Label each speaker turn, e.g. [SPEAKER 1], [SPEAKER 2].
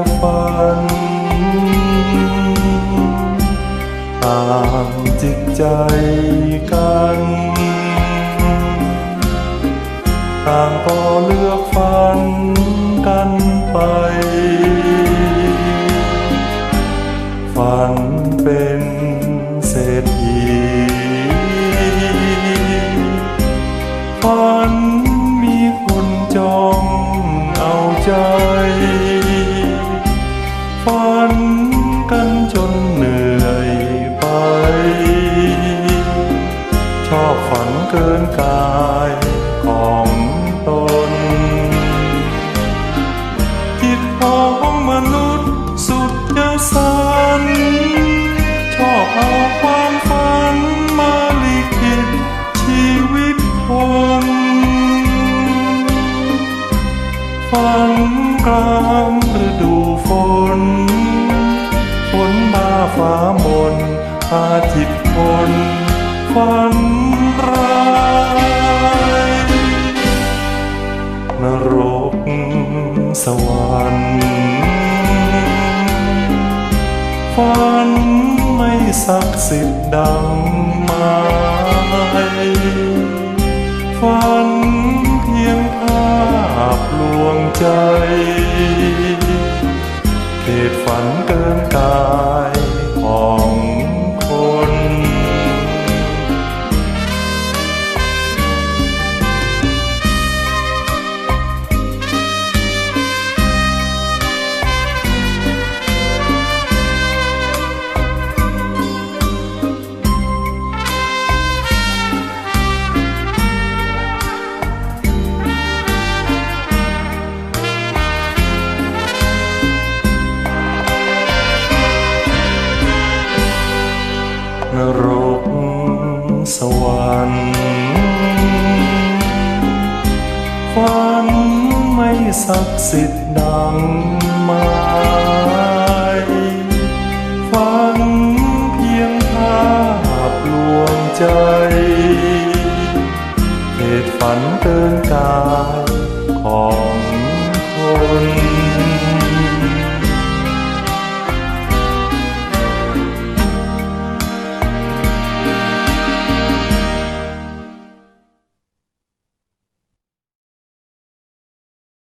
[SPEAKER 1] ะฝันต่างจิตใจกันต่างก็เลือกฝันกันไปฝันเป็นเศรษฐีฝันมีคนจองเอาใจ ฝันกันจนเหนื่อยไป ชอบฝันเกินกาย ฝันกลางฤดูฝน ฝนมาฟ้ามนอาทิตย์คนฝันร้ายนรกสวรรค์ฝันไม่ศักดิ์สิทธิ์ดังไม้ฝัน ว ฝันไม่ศักดิ์สิทธิ์ดังไม้ฝันเพียงภาพลวงใจเหตุฝันเกินกายของคน